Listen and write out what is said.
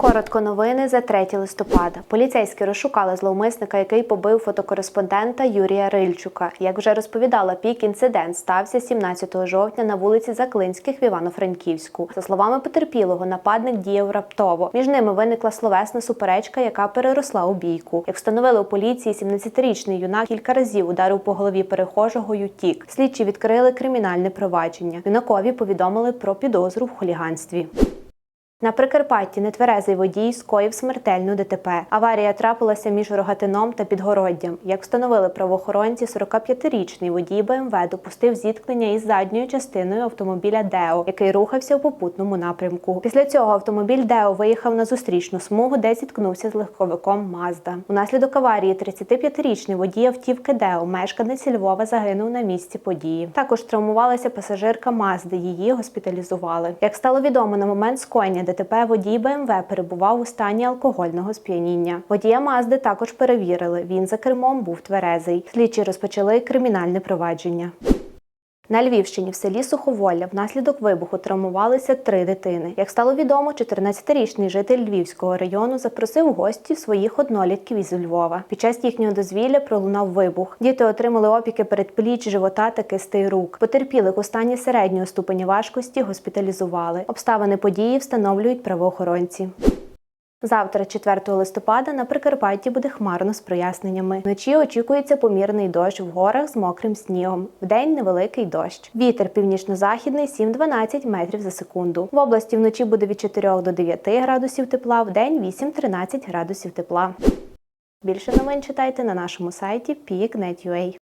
Коротко новини за 3 листопада. Поліцейські розшукали зловмисника, який побив фотокореспондента Юрія Рильчука. Як вже розповідала пік, інцидент стався 17 жовтня на вулиці Заклинських в Івано-Франківську. За словами потерпілого, нападник діяв раптово. Між ними виникла словесна суперечка, яка переросла у бійку. Як встановили у поліції, 17-річний юнак кілька разів ударив по голові перехожого й утік. Слідчі відкрили кримінальне провадження. Юнакові повідомили про підозру в хуліганстві. На Прикарпатті нетверезий водій скоїв смертельну ДТП. Аварія трапилася між Рогатином та Підгороддям. Як встановили правоохоронці, 45-річний водій БМВ допустив зіткнення із задньою частиною автомобіля Део, який рухався у попутному напрямку. Після цього автомобіль Део виїхав на зустрічну смугу, де зіткнувся з легковиком Мазда. Унаслідок аварії 35-річний водій автівки Део, мешканець Львова, загинув на місці події. Також травмувалася пасажирка Мазди. Її госпіталізували. Як стало відомо, на момент скоєння ДТП водій БМВ перебував у стані алкогольного сп'яніння. Водія Мазди також перевірили. Він за кермом був тверезий. Слідчі розпочали кримінальне провадження. На Львівщині в селі Суховолля внаслідок вибуху травмувалися три дитини. Як стало відомо, 14-річний житель Львівського району запросив гості своїх однолітків із Львова. Під час їхнього дозвілля пролунав вибух. Діти отримали опіки передпліч, живота та кистей рук. Потерпілих у стані середнього ступеня важкості госпіталізували. Обставини події встановлюють правоохоронці. Завтра, 4 листопада, на Прикарпатті буде хмарно з проясненнями. Вночі очікується помірний дощ в горах з мокрим снігом. Вдень невеликий дощ. Вітер північно-західний 7-12 метрів за секунду. В області вночі буде від 4 до 9 градусів тепла, вдень 8-13 градусів тепла. Більше новин читайте на нашому сайті peak.net.ua.